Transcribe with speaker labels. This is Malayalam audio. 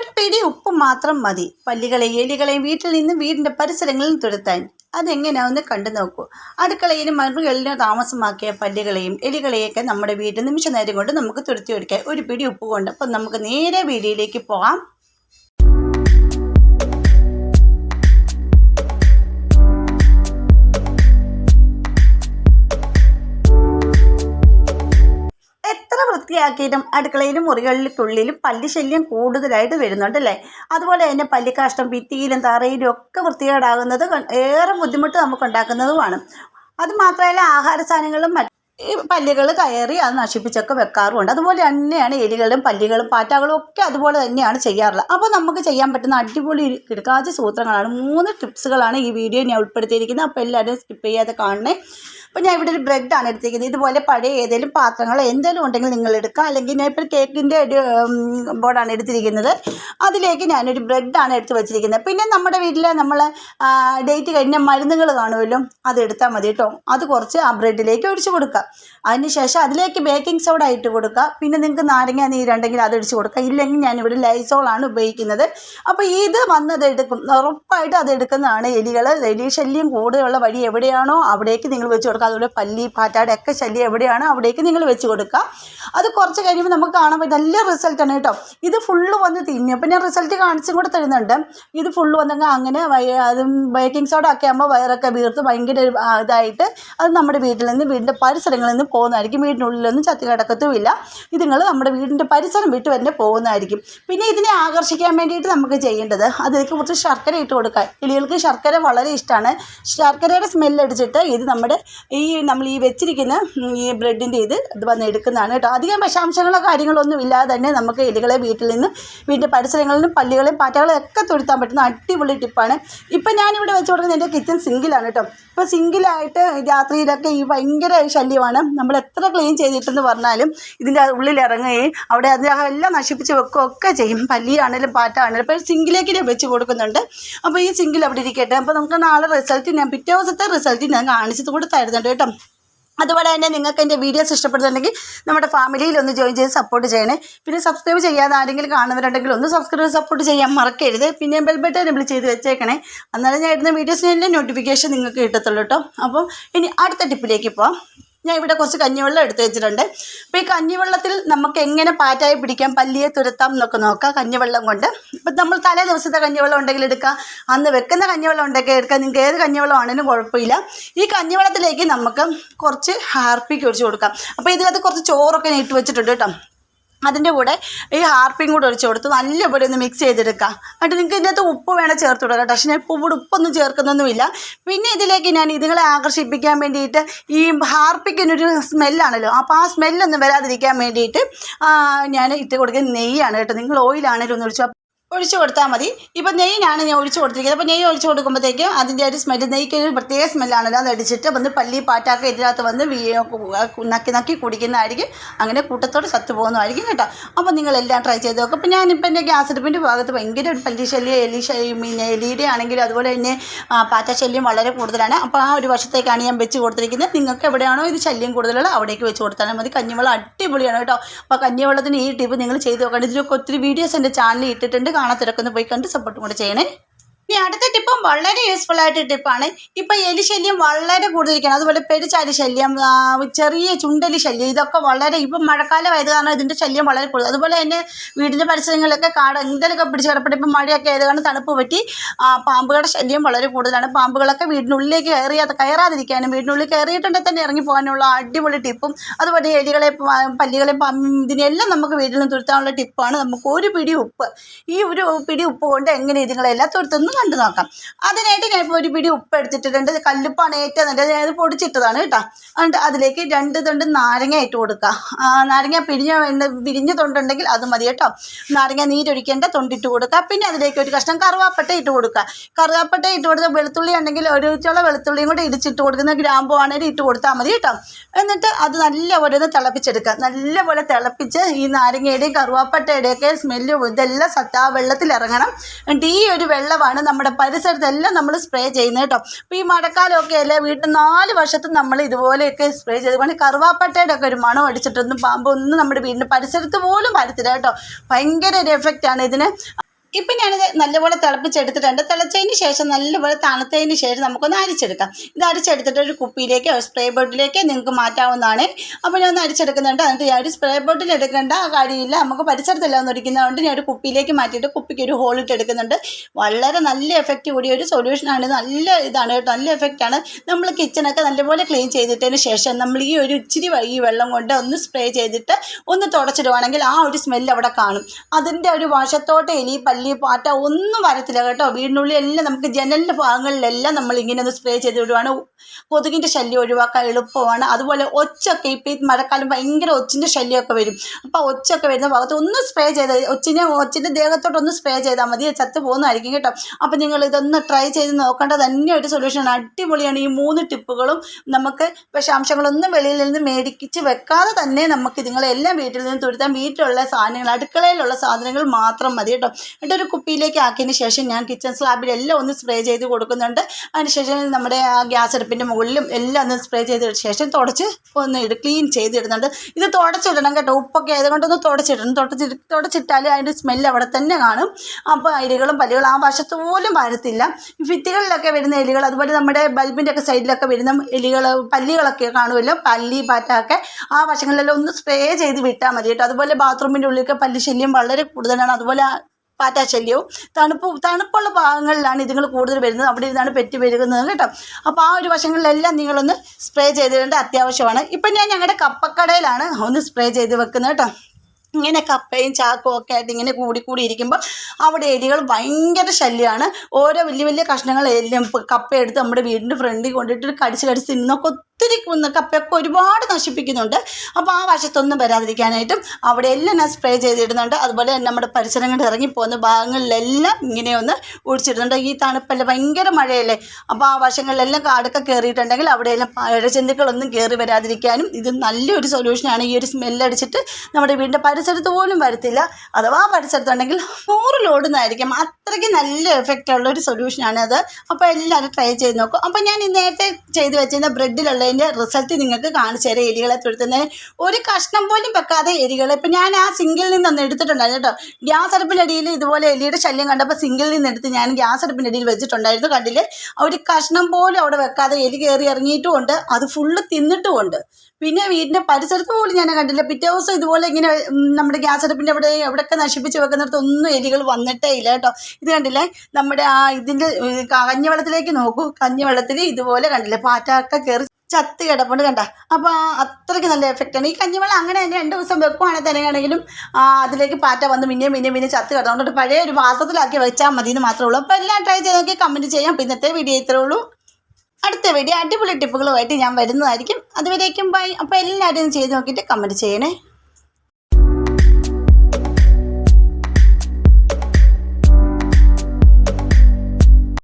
Speaker 1: ഒരു പിടി ഉപ്പ് മാത്രം മതി. പല്ലികളെ എലികളെയും വീട്ടിൽ നിന്നും വീടിന്റെ പരിസരങ്ങളിൽ തുരത്താൻ. അതെങ്ങനെയാണെന്ന് കണ്ടു നോക്കൂ. അടുക്കളയിലും മറുകളിലും താമസമാക്കിയ പല്ലികളെയും എലികളെയൊക്കെ നമ്മുടെ വീട്ടിൽ നിമിഷ നേരം കൊണ്ട് നമുക്ക് തുരുത്തി ഒടിക്കാം ഒരു പിടി ഉപ്പ് കൊണ്ട്. അപ്പം നമുക്ക് നേരെ വീടിയിലേക്ക് പോകാം. വൃത്തിയാക്കിയിട്ടും അടുക്കളയിലും മുറികളിലേക്കുള്ളിലും പല്ലി ശല്യം കൂടുതലായിട്ട് വരുന്നുണ്ടല്ലേ അതുപോലെ തന്നെ പല്ലിക്കാഷ്ടം ഭിത്തിയിലും തറയിലും ഒക്കെ വൃത്തികേടാകുന്നത് ഏറെ ബുദ്ധിമുട്ട് നമുക്ക് ഉണ്ടാക്കുന്നതുമാണ് അത് മാത്രമല്ല ആഹാര സാധനങ്ങളും ഈ പല്ലികൾ കയറി അത് നശിപ്പിച്ചൊക്കെ വെക്കാറുമുണ്ട്. അതുപോലെ തന്നെയാണ് എലികളും പല്ലികളും പാറ്റകളും ഒക്കെ അതുപോലെ തന്നെയാണ് ചെയ്യാറുള്ളത്. അപ്പോൾ നമുക്ക് ചെയ്യാൻ പറ്റുന്ന അടിപൊളി കിടക്കാച്ച സൂത്രങ്ങളാണ്. മൂന്ന് ടിപ്സുകളാണ് ഈ വീഡിയോ ഞാൻ ഉൾപ്പെടുത്തിയിരിക്കുന്നത്. അപ്പോൾ എല്ലാവരും സ്കിപ്പ് ചെയ്യാതെ കാണണേ. അപ്പോൾ ഞാൻ ഇവിടെ ഒരു ബ്രെഡാണ് എടുത്തിരിക്കുന്നത്. ഇതുപോലെ പഴയ ഏതെങ്കിലും പാത്രങ്ങൾ എന്തെങ്കിലും ഉണ്ടെങ്കിൽ നിങ്ങൾ എടുക്കുക. അല്ലെങ്കിൽ ഞാൻ ഇപ്പോൾ കേക്കിന്റെ ബോർഡാണ് എടുത്തിരിക്കുന്നത്. അതിലേക്ക് ഞാനൊരു ബ്രെഡാണ് എടുത്ത് വെച്ചിരിക്കുന്നത്. പിന്നെ നമ്മുടെ വീട്ടിൽ നമ്മൾ ഡേറ്റ് കഴിഞ്ഞ മരുന്നുകൾ കാണുമല്ലോ അത് എടുത്താൽ മതി കേട്ടോ. അത് കുറച്ച് ആ ബ്രെഡിലേക്ക് ഒഴിച്ച് കൊടുക്കുക. അതിനുശേഷം അതിലേക്ക് ബേക്കിംഗ് സോഡ ഇട്ട് കൊടുക്കുക. പിന്നെ നിങ്ങൾക്ക് നാരങ്ങ നീരുണ്ടെങ്കിൽ അത് ഒഴിച്ച് കൊടുക്കുക. ഇല്ലെങ്കിൽ ഞാനിവിടെ ലൈസോളാണ് ഉപയോഗിക്കുന്നത്. അപ്പോൾ ഇത് വന്നത് എടുക്കും. ഉറപ്പായിട്ട് അത് എടുക്കുന്നതാണ് എലികൾ എലി ശല്യം കൂടുതലുള്ള വഴി എവിടെയാണോ അവിടേക്ക് നിങ്ങൾ വെച്ച് അതുപോലെ പല്ലി പാറ്റാടെ ഒക്കെ ശല്യം എവിടെയാണോ അവിടേക്ക് നിങ്ങൾ വെച്ച് കൊടുക്കുക. അത് കുറച്ച് കഴിയുമ്പോൾ നമുക്ക് കാണാൻ പറ്റും. നല്ല റിസൾട്ടാണ് കേട്ടോ. ഇത് ഫുള്ള് വന്ന് തിന്നും അപ്പം ഞാൻ റിസൾട്ട് കാണിച്ചും കൂടെ തരുന്നുണ്ട്. ഇത് ഫുള്ള് വന്നെങ്കിൽ അങ്ങനെ അത് ബേക്കിംഗ് സോഡ ഒക്കെ ആകുമ്പോൾ വയറൊക്കെ വീർത്ത് ഭയങ്കര ഇതായിട്ട് അത് നമ്മുടെ വീട്ടിൽ നിന്ന് വീടിന്റെ പരിസരങ്ങളിൽ നിന്ന് പോകുന്നതായിരിക്കും. വീടിനുള്ളിലൊന്നും ചത്തി കിടക്കത്തുമില്ല. ഇത് നിങ്ങൾ നമ്മുടെ വീടിന്റെ പരിസരം വിട്ട് തന്നെ പോകുന്നതായിരിക്കും. പിന്നെ ഇതിനെ ആകർഷിക്കാൻ വേണ്ടിയിട്ട് നമുക്ക് ചെയ്യേണ്ടത് അതിലേക്ക് കുറച്ച് ശർക്കര ഇട്ട് കൊടുക്കുക. എലികൾക്ക് ശർക്കര വളരെ ഇഷ്ടമാണ്. ശർക്കരയുടെ സ്മെല്ലടിച്ചിട്ട് ഇത് നമ്മുടെ ഈ നമ്മൾ ഈ വെച്ചിരിക്കുന്ന ഈ ബ്രെഡിന്റെ ഇത് ഇത് വന്ന് എടുക്കുന്നതാണ് കേട്ടോ. അധികം വിഷാംശങ്ങളോ കാര്യങ്ങളോ ഒന്നും ഇല്ലാതെ തന്നെ നമുക്ക് എലികളെ വീട്ടിൽ നിന്ന് വീട്ടിന്റെ പരിസരങ്ങളിൽ നിന്നും പല്ലികളെയും പാറ്റകളെയും ഒക്കെ തുരുത്താൻ പറ്റുന്ന അടിപൊളി ടിപ്പാണ്. ഇപ്പം ഞാനിവിടെ വെച്ച് കൊടുക്കുന്നത് എന്റെ കിച്ചൺ സിങ്കിലാണ് കേട്ടോ. ഇപ്പോൾ സിങ്കിലായിട്ട് രാത്രിയിലൊക്കെ ഈ ഭയങ്കര ശല്യമാണ്. നമ്മൾ എത്ര ക്ലീൻ ചെയ്തിട്ടെന്ന് പറഞ്ഞാലും ഇതിന്റെ ഉള്ളിൽ ഇറങ്ങുകയും അവിടെ അതിന്റെ എല്ലാം നശിപ്പിച്ച് വെക്കുകയൊക്കെ ചെയ്യും. പല്ലിയാണേലും പാറ്റാണേലും. ഇപ്പോൾ സിങ്കിലേക്ക് വെച്ച് കൊടുക്കുന്നുണ്ട്. അപ്പോൾ ഈ സിങ്കിൽ അവിടെ ഇരിക്കട്ടെ. അപ്പോൾ നമുക്ക് നാളെ റിസൾട്ട് ഞാൻ പിറ്റേ ദിവസത്തെ റിസൾട്ട് ഞാൻ കാണിച്ചത് കൂടെ തരുന്നുണ്ട് കേട്ടോ. അതുപോലെ തന്നെ നിങ്ങൾക്ക് എന്റെ വീഡിയോസ് ഇഷ്ടപ്പെടുന്നുണ്ടെങ്കിൽ നമ്മുടെ ഫാമിലിയിൽ ഒന്ന് ജോയിൻ ചെയ്ത് സപ്പോർട്ട് ചെയ്യണേ. പിന്നെ സബ്സ്ക്രൈബ് ചെയ്യാതെ ആരെങ്കിലും കാണുന്നുണ്ടെങ്കിൽ ഒന്ന് സബ്സ്ക്രൈബ് സപ്പോർട്ട് ചെയ്യാൻ മറക്കരുത്. പിന്നെ ബെൽ ബട്ടൺ എബിൾ ചെയ്ത് വെച്ചേക്കണേ. അന്നേരം ഞാൻ ഇടുന്ന വീഡിയോസിന്റെ നോട്ടിഫിക്കേഷൻ നിങ്ങൾക്ക് കിട്ടത്തുള്ളൂ കേട്ടോ. അപ്പം ഇനി അടുത്ത ടിപ്പിലേക്ക് പോവാം. ഞാൻ ഇവിടെ കുറച്ച് കഞ്ഞിവെള്ളം എടുത്ത് വെച്ചിട്ടുണ്ട് അപ്പോൾ ഈ കഞ്ഞിവെള്ളത്തിൽ നമുക്ക് എങ്ങനെ പാറ്റായി പിടിക്കാം പല്ലിയെ തുരത്താം എന്നൊക്കെ നോക്കാം കഞ്ഞിവെള്ളം കൊണ്ട്. ഇപ്പം നമ്മൾ തലേ ദിവസത്തെ കഞ്ഞിവെള്ളം ഉണ്ടെങ്കിൽ എടുക്കാം. അന്ന് വെക്കുന്ന കഞ്ഞിവെള്ളം ഉണ്ടെങ്കിൽ എടുക്കാം. നിങ്ങൾക്ക് ഏത് കഞ്ഞിവെള്ളം ആണെങ്കിലും കുഴപ്പമില്ല. ഈ കഞ്ഞിവെള്ളത്തിലേക്ക് നമുക്ക് കുറച്ച് ഹാർപ്പിക്ക് ഒഴിച്ച് കൊടുക്കാം. അപ്പോൾ ഇതിനകത്ത് കുറച്ച് ചോറൊക്കെ ഇട്ട് വെച്ചിട്ടുണ്ട് കേട്ടോ. അതിന്റെ കൂടെ ഈ ഹാർപ്പിയും കൂടെ ഒഴിച്ച് കൊടുത്ത് നല്ലപോലെ ഒന്ന് മിക്സ് ചെയ്തെടുക്കുക എന്നിട്ട് നിങ്ങൾക്ക് ഇതിനകത്ത് ഉപ്പ് വേണം ചേർത്ത് കേട്ടോ. പക്ഷേ ഞാൻ ഇവിടെ ഉപ്പൊന്നും ചേർക്കുന്നൊന്നുമില്ല. പിന്നെ ഇതിലേക്ക് ഞാൻ ഇതുങ്ങളെ ആകർഷിപ്പിക്കാൻ വേണ്ടിയിട്ട് ഈ ഹാർപ്പിക്കിനൊരു സ്മെല്ലാണല്ലോ. അപ്പോൾ ആ സ്മെല്ലൊന്നും വരാതിരിക്കാൻ വേണ്ടിയിട്ട് ഞാൻ ഇട്ട് കൊടുക്കുന്ന നെയ്യാണ് കേട്ടോ. നിങ്ങൾ ഓയിലാണേലും ഒന്ന് ഒഴിച്ചു ഒഴിച്ചു കൊടുത്താൽ മതി. ഇപ്പം നെയ്യാണ് ഞാൻ ഒഴിച്ചു കൊടുത്തിരിക്കുന്നത്. അപ്പോൾ നെയ്യ് ഒഴിച്ചു കൊടുക്കുമ്പോഴത്തേക്കും അതിന്റെ ഒരു സ്മെല്ല് നെയ്ക്ക് ഒരു പ്രത്യേക സ്മെല്ലാണല്ലോ അത് അടിച്ചിട്ട് വന്ന് പല്ലി പാറ്റാക്ക ഇതിനകത്ത് വന്ന് നക്കി നക്കി കുടിക്കുന്നതായിരിക്കും. അങ്ങനെ കൂട്ടത്തോട് ചത്തു പോകുന്നതായിരിക്കും കേട്ടോ. അപ്പോൾ നിങ്ങളെല്ലാം ട്രൈ ചെയ്ത് നോക്കും. അപ്പോൾ ഞാനിപ്പോൾ എന്റെ ഗ്യാസ് അടുപ്പിന്റെ ഭാഗത്ത് ഭയങ്കര ഒരു പല്ലി ശല്യം എലി പിന്നെ എലിയുടെ ആണെങ്കിലും അതുപോലെ തന്നെ പാറ്റ ശല്യം വളരെ കൂടുതലാണ്. അപ്പോൾ ആ ഒരു വശത്തേക്കാണ് ഞാൻ വെച്ച് കൊടുത്തിരിക്കുന്നത്. നിങ്ങൾക്ക് എവിടെയാണോ ഇത് ശല്യം കൂടുതലുള്ളത് അവിടേക്ക് വെച്ച് കൊടുത്താലും മതി. കഞ്ഞിവെള്ളം അടിപൊളിയാണ് കേട്ടോ. അപ്പോൾ കഞ്ഞിവെള്ളത്തിന് ഈ ടിപ്പ് നിങ്ങൾ ചെയ്ത് നോക്കണം. ഇതിലൊക്കെ ഒത്തിരി വീഡിയോസ് എന്റെ ചാനലിൽ ഇട്ടിട്ടുണ്ട്. കാണാത്തവരൊക്കെ ഒന്ന് പോയി കണ്ട് സപ്പോർട്ടും കൂടെ ചെയ്യണേ. ഇനി അടുത്ത ടിപ്പും വളരെ യൂസ്ഫുൾ ആയിട്ട് ടിപ്പാണ്. ഇപ്പം എലി ശല്യം വളരെ കൂടുതലിരിക്കണം അതുപോലെ പെരുച്ചാലി ശല്യം ചെറിയ ചുണ്ടലി ശല്യം ഇതൊക്കെ വളരെ ഇപ്പം മഴക്കാലം ആയത് കാരണം ഇതിന്റെ ശല്യം വളരെ കൂടുതൽ അതുപോലെ തന്നെ വീടിന്റെ പരിസരങ്ങളിലൊക്കെ കാട് എന്തെങ്കിലുമൊക്കെ പിടിച്ച് കിടപ്പെട്ട് ഇപ്പം മഴയൊക്കെ ആയത് കാരണം തണുപ്പ് പറ്റി പാമ്പുകളുടെ ശല്യം വളരെ കൂടുതലാണ്. പാമ്പുകളൊക്കെ വീടിനുള്ളിലേക്ക് കയറിയാതെ കയറാതിരിക്കാനും വീടിനുള്ളിൽ കയറിയിട്ടുണ്ടെങ്കിൽ തന്നെ ഇറങ്ങി പോകാനുള്ള അടിപൊളി ടിപ്പും അതുപോലെ എലികളെ പല്ലികളെ ഇതിനെല്ലാം നമുക്ക് വീട്ടിൽ നിന്ന് തുരുത്താനുള്ള ടിപ്പാണ്. നമുക്ക് ഒരു പിടി ഉപ്പ് ഈ ഒരു പിടി ഉപ്പ് കൊണ്ട് എങ്ങനെ ഇതുങ്ങളെല്ലാം തുരുത്തുന്നു കണ്ടു നോക്കാം. അതിനായിട്ട് ഞാൻ ഇപ്പോൾ ഒരു പിടി ഉപ്പ് എടുത്തിട്ടുണ്ട് കല്ലുപ്പാണ് ഏറ്റവും നല്ലത്. ഞാൻ പൊടിച്ചിട്ടതാണ് കേട്ടോ. എന്നിട്ട് അതിലേക്ക് രണ്ട് തൊണ്ട് നാരങ്ങ ഇട്ട് കൊടുക്കുക നാരങ്ങ പിരിഞ്ഞ പിരിഞ്ഞ തൊണ്ടുണ്ടെങ്കിൽ അത് മതി കേട്ടോ. നാരങ്ങ നീരൊഴിക്കേണ്ട തൊണ്ടിട്ട് കൊടുക്കുക. പിന്നെ അതിലേക്ക് ഒരു കഷ്ണം കറുവാപ്പട്ട ഇട്ട് കൊടുക്കുക. കറുവാപ്പട്ട ഇട്ട് കൊടുത്ത വെളുത്തുള്ളി ഉണ്ടെങ്കിൽ ഒരു ചുള വെളുത്തുള്ളിയും കൂടി ഇടിച്ചിട്ട് കൊടുക്കുന്ന ഗ്രാമ്പു ആണെങ്കിൽ ഇട്ട് കൊടുത്താൽ മതി കേട്ടോ. എന്നിട്ട് അത് നല്ലപോലെ ഒന്ന് തിളപ്പിച്ചെടുക്കുക. നല്ലപോലെ തിളപ്പിച്ച് ഈ നാരങ്ങയുടെയും കറുവാപ്പട്ടയുടെയൊക്കെ സ്മെല്ല് ഇതെല്ലാം സത്ത് വെള്ളത്തിൽ ഇറങ്ങണം. എന്നിട്ട് ഈ ഒരു വെള്ളമാണ് നമ്മുടെ പരിസരത്തെല്ലാം നമ്മൾ സ്പ്രേ ചെയ്യുന്നത് കേട്ടോ. അപ്പോൾ ഈ മഴക്കാലമൊക്കെ അല്ലേ വീട്ടിൽ നാല് വർഷത്തും നമ്മൾ ഇതുപോലെയൊക്കെ സ്പ്രേ ചെയ്ത് വേണേൽ കറുവാപ്പട്ടയുടെ ഒക്കെ ഒരു മണം അടിച്ചിട്ടൊന്നും പാമ്പൊന്നും നമ്മുടെ വീടിന്റെ പരിസരത്ത് പോലും വരത്തില്ല കേട്ടോ. ഭയങ്കര ഒരു എഫക്റ്റാണ് ഇതിന്. ഇപ്പം ഞാനിത് നല്ലപോലെ തിളപ്പിച്ചെടുത്തിട്ടുണ്ട്. തിളച്ചതിന് ശേഷം നല്ലപോലെ തണുത്തതിന് ശേഷം നമുക്കൊന്ന് അരിച്ചെടുക്കാം. ഇത് അരിച്ചെടുത്തിട്ട് ഒരു കുപ്പിയിലേക്കോ സ്പ്രേ ബോട്ടിലേക്കോ നിങ്ങൾക്ക് മാറ്റാവുന്നതാണ്. അപ്പോൾ ഞാൻ ഒന്ന് അരിച്ചെടുക്കുന്നുണ്ട്. എന്നിട്ട് ഞാൻ ഒരു സ്പ്രേ ബോട്ടിൽ എടുക്കേണ്ട കാര്യമില്ല. നമുക്ക് പരിസരത്തല്ല ഒന്നിരിക്കുന്നതുകൊണ്ട് ഞാൻ ഒരു കുപ്പിയിലേക്ക് മാറ്റിയിട്ട് കുപ്പിക്ക് ഒരു ഹോളിട്ട് എടുക്കുന്നുണ്ട്. വളരെ നല്ല എഫക്റ്റ് കൂടിയ ഒരു സൊല്യൂഷനാണ് നല്ല ഇതാണ് കേട്ടോ. നല്ല എഫക്റ്റാണ് നമ്മൾ കിച്ചണൊക്കെ നല്ലപോലെ ക്ലീൻ ചെയ്തിട്ടതിന് ശേഷം നമ്മൾ ഈ ഒരു ഇച്ചിരി ഈ വെള്ളം കൊണ്ട് ഒന്ന് സ്പ്രേ ചെയ്തിട്ട് ഒന്ന് തുടച്ചിടുവാണെങ്കിൽ ആ ഒരു സ്മെല്ല് അവിടെ കാണും. അതിന്റെ ഒരു വശത്തോട്ട് ഇനി പല്ലി പാറ്റ ഒന്നും വരത്തില്ല കേട്ടോ. വീടിനുള്ളിൽ എല്ലാം നമുക്ക് ജനലിന്റെ ഭാഗങ്ങളിലെല്ലാം നമ്മൾ ഇങ്ങനെ ഒന്ന് സ്പ്രേ ചെയ്ത് വിടുവാണ് കൊതുകിന്റെ ശല്യം ഒഴിവാക്കാൻ എളുപ്പമാണ്. അതുപോലെ ഒച്ചൊക്കെ ഇപ്പം ഈ മഴക്കാലം ഭയങ്കര ഒച്ചിന്റെ ശല്യമൊക്കെ വരും. അപ്പോൾ ഒച്ചൊക്കെ വരുന്ന ഭാഗത്ത് ഒന്ന് സ്പ്രേ ചെയ്ത് ഒച്ചിനെ ഒച്ചിന്റെ ദേഹത്തോട്ടൊന്ന് സ്പ്രേ ചെയ്താൽ മതി. ചത്ത് പോകുന്നതായിരിക്കും കേട്ടോ. അപ്പോൾ നിങ്ങൾ ഇതൊന്ന് ട്രൈ ചെയ്ത് നോക്കേണ്ട തന്നെ ഒരു സൊല്യൂഷനാണ് അടിപൊളിയാണ് ഈ മൂന്ന് ടിപ്പുകളും. നമുക്ക് വിഷാംശങ്ങളൊന്നും വെളിയിൽ നിന്ന് മേടിച്ച് വെക്കാതെ തന്നെ നമുക്ക് ഇതുങ്ങളെല്ലാം വീട്ടിൽ നിന്ന് തുരുത്താൻ വീട്ടിലുള്ള സാധനങ്ങൾ അടുക്കളയിലുള്ള സാധനങ്ങൾ മാത്രം മതി കേട്ടോ. ഒരു കുപ്പിയിലേക്ക് ആക്കിയതിന് ശേഷം ഞാൻ കിച്ചൺ സ്ലാബിലെല്ലാം ഒന്ന് സ്പ്രേ ചെയ്ത് കൊടുക്കുന്നുണ്ട്. അതിനുശേഷം നമ്മുടെ ആ ഗ്യാസ് അടുപ്പിന്റെ മുകളിലും എല്ലാം ഒന്ന് സ്പ്രേ ചെയ്ത ശേഷം തുടച്ച് ഒന്ന് ഇട് ക്ലീൻ ചെയ്തിടുന്നുണ്ട് ഇത് തുടച്ചിടണം കേട്ടോ. ഉപ്പൊക്കെ ആയതുകൊണ്ടൊന്ന് തുടച്ചിടണം. തുടച്ചി തുടച്ചിട്ടാൽ അതിന്റെ സ്മെല്ല് അവിടെ തന്നെ കാണും. അപ്പോൾ എലികളും പല്ലുകളും ആ വശത്ത് പോലും വരത്തില്ല. ഭിത്തികളിലൊക്കെ വരുന്ന എലികൾ അതുപോലെ നമ്മുടെ ബൾബിന്റെ ഒക്കെ സൈഡിലൊക്കെ വരുന്ന എലികൾ പല്ലികളൊക്കെ കാണുമല്ലോ. പല്ലി പാറ്റൊക്കെ ആ വശങ്ങളിലെല്ലാം ഒന്ന് സ്പ്രേ ചെയ്ത് വിട്ടാൽ മതി കേട്ടോ. അതുപോലെ ബാത്റൂമിന്റെ ഉള്ളിലൊക്കെ പല്ലി ശല്യം വളരെ കൂടുതലാണ്. അതുപോലെ പാറ്റാ ശല്യവും തണുപ്പ് തണുപ്പുള്ള ഭാഗങ്ങളിലാണ് ഇതുങ്ങൾ കൂടുതൽ വരുന്നത്. അവിടെ ഇരുന്നാണ് പെറ്റ് പെരുകുന്നത് കേട്ടോ. അപ്പോൾ ആ ഒരു വശങ്ങളിലെല്ലാം നിങ്ങളൊന്ന് സ്പ്രേ ചെയ്തിടേണ്ട അത്യാവശ്യമാണ്. ഇപ്പം ഞാൻ ഞങ്ങളുടെ കപ്പക്കടയിലാണ് ഒന്ന് സ്പ്രേ ചെയ്ത് വെക്കുന്നത് കേട്ടോ. ഇങ്ങനെ കപ്പയും ചാക്കും ഒക്കെ ആയിട്ട് ഇങ്ങനെ കൂടി കൂടി ഇരിക്കുമ്പോൾ അവിടെ എലികൾ ഭയങ്കര ശല്യമാണ് ഓരോ വലിയ വലിയ കഷ്ണങ്ങൾ എല്ലാം കപ്പ എടുത്ത് നമ്മുടെ വീടിന്റെ ഫ്രണ്ടിൽ കൊണ്ടിട്ട് കടിച്ച് കടിച്ച് തിന്നൊക്കെ ഒത്തിരി കപ്പയൊക്കെ ഒരുപാട് നശിപ്പിക്കുന്നുണ്ട്. അപ്പോൾ ആ വശത്തൊന്നും വരാതിരിക്കാനായിട്ടും അവിടെ എല്ലാം ഞാൻ സ്പ്രേ ചെയ്തിടുന്നുണ്ട്. അതുപോലെ നമ്മുടെ പരിസരങ്ങളിൽ ഇറങ്ങിപ്പോകുന്ന ഭാഗങ്ങളിലെല്ലാം ഇങ്ങനെയൊന്ന് ഒഴിച്ചിടുന്നുണ്ട് ഈ തണുപ്പല്ല ഭയങ്കര മഴയല്ലേ? അപ്പോൾ ആ വശങ്ങളിലെല്ലാം കാടൊക്കെ കയറിയിട്ടുണ്ടെങ്കിൽ അവിടെയെല്ലാം ഇഴജന്തുക്കളൊന്നും കയറി വരാതിരിക്കാനും ഇത് നല്ലൊരു സൊല്യൂഷനാണ് ഈ ഒരു സ്മെല്ലടിച്ചിട്ട് നമ്മുടെ വീടിന്റെ പരിസരത്ത് പോലും വരത്തില്ല. അഥവാ പരിസരത്തുണ്ടെങ്കിൽ നൂറ് ലോടുന്നതായിരിക്കും അത്രയ്ക്ക് നല്ല എഫക്റ്റ് ഉള്ള ഒരു സൊല്യൂഷനാണ് അത്. അപ്പോൾ എല്ലാവരും ട്രൈ ചെയ്ത് നോക്കും. അപ്പോൾ ഞാൻ നേരത്തെ ചെയ്ത് വെച്ചിരുന്ന ബ്രെഡിലുള്ളതിന്റെ റിസൾട്ട് നിങ്ങൾക്ക് കാണിച്ചു തരാം എലികളെ തുരുത്തുന്നതിന് ഒരു കഷ്ണം പോലും വെക്കാതെ എലികളെ. ഇപ്പം ഞാൻ ആ സിങ്കിൽ നിന്നൊന്ന് എടുത്തിട്ടുണ്ടായിരുന്നു കേട്ടോ ഗ്യാസ് അടുപ്പിനടിയിൽ ഇതുപോലെ എലിയുടെ ശല്യം കണ്ടപ്പോൾ സിങ്കിൽ നിന്ന് എടുത്ത് ഞാൻ ഗ്യാസ് അടുപ്പിന്റെ അടിയിൽ വെച്ചിട്ടുണ്ടായിരുന്നു കണ്ടില്ലേ? ഒരു കഷ്ണം പോലും അവിടെ വെക്കാതെ എലി കയറി ഇറങ്ങിയിട്ടുമുണ്ട് അത് ഫുള്ള് തിന്നിട്ടുമുണ്ട് പിന്നെ വീടിന്റെ പരിസരത്ത് പോലും ഞാൻ കണ്ടില്ല. പിറ്റേ ദിവസം ഇതുപോലെ ഇങ്ങനെ നമ്മുടെ ഗ്യാസ് അടുപ്പിന്റെ അവിടെ എവിടെയൊക്കെ നശിപ്പിച്ച് വെക്കുന്നിടത്ത് ഒന്നും എലികൾ വന്നിട്ടേ ഇല്ല കേട്ടോ. ഇത് കണ്ടില്ലേ? നമ്മുടെ ആ ഇതിന്റെ കഞ്ഞിവെള്ളത്തിലേക്ക് നോക്കൂ. കഞ്ഞിവെള്ളത്തിൽ ഇതുപോലെ കണ്ടില്ലേ? പാറ്റൊക്കെ കയറി ചത്ത് കിടപ്പുണ്ട് കണ്ട. അപ്പോൾ അത്രയ്ക്ക് നല്ല എഫക്റ്റാണ് ഈ കഞ്ഞിവെള്ളം അങ്ങനെ തന്നെ രണ്ട് ദിവസം വെക്കുവാണെങ്കിൽ തന്നെയാണെങ്കിലും അതിലേക്ക് പാറ്റ വന്ന് പിന്നെയും പിന്നെയും പിന്നെ ചത്ത് കിടന്നുകൊണ്ട് പഴയ ഒരു പാത്രത്തിലാക്കി വെച്ചാൽ മതി എന്ന് മാത്രമേ ഉള്ളൂ. അപ്പോൾ എല്ലാം ട്രൈ ചെയ്ത് നോക്കി കമന്റ് ചെയ്യാം. അപ്പോൾ ഇന്നത്തെ വീഡിയോ ഇത്രേ ഉള്ളൂ. അടുത്ത വീഡിയോ അടിപൊളി ടിപ്പുകളുമായിട്ട് ഞാൻ വരുന്നതായിരിക്കും. അതുവരേക്കും ബൈ അപ്പോൾ എല്ലാവരും ചെയ്ത് നോക്കിയിട്ട് കമന്റ് ചെയ്യണേ.